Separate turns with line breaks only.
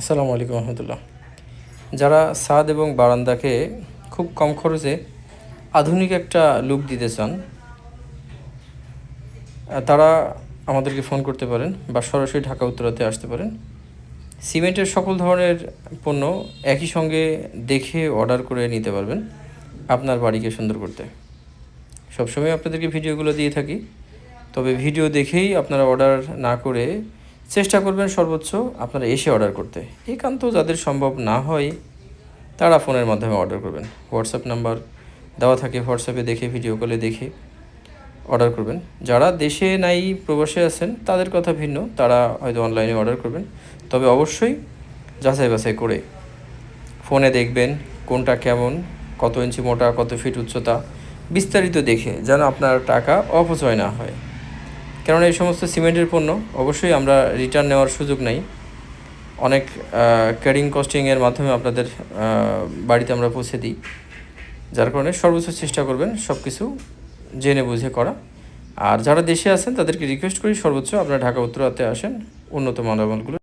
আসসালামু আলাইকুম রহমতুল্লাহ। যারা সাদ এবং বারান্দাকে খুব কম খরচে আধুনিক একটা লুক দিতে চান তারা আমাদেরকে ফোন করতে পারেন বা সরাসরি ঢাকা উত্তরাতে আসতে পারেন। সিমেন্টের সকল ধরনের পণ্য একই সঙ্গে দেখে অর্ডার করে নিতে পারবেন আপনার বাড়িকে সুন্দর করতে। সবসময় আপনাদেরকে ভিডিওগুলো দিয়ে থাকি, তবে ভিডিও দেখেই আপনারা অর্ডার না করে চেষ্টা করবেন সর্বোচ্চ আপনারা এসে অর্ডার করতে। একান্ত যাদের সম্ভব না হয়, তারা ফোনের মাধ্যমে অর্ডার করবেন। হোয়াটসঅ্যাপ নাম্বার দেওয়া থাকে হোয়াটসঅ্যাপে দেখে ভিডিও কলে দেখে অর্ডার করবেন। যারা দেশে নাই, প্রবাসে আছেন, তাদের কথা ভিন্ন। তারা হয়তো অনলাইনে অর্ডার করবেন। তবে অবশ্যই যাচাই বাছাই করে ফোনে দেখবেন কোনটা কেমন, কত ইঞ্চি মোটা, কত ফিট উচ্চতা, বিস্তারিত দেখে যেন আপনার টাকা অপচয় না হয়। কেননা এই সমস্ত সিমেন্টের পণ্য অবশ্যই আমরা রিটার্ন নেওয়ার সুযোগ নাই। অনেক ক্যারিং কস্টিংয়ের মাধ্যমে আপনাদের বাড়িতে আমরা পৌঁছে দিই। যার কারণে সর্বোচ্চ চেষ্টা করবেন সব কিছু জেনে বুঝে করা। আর যারা দেশে আছেন, তাদেরকে রিকোয়েস্ট করি সর্বোচ্চ আপনারা ঢাকা, উত্তরাতে আসেন। উন্নত মালামালগুলো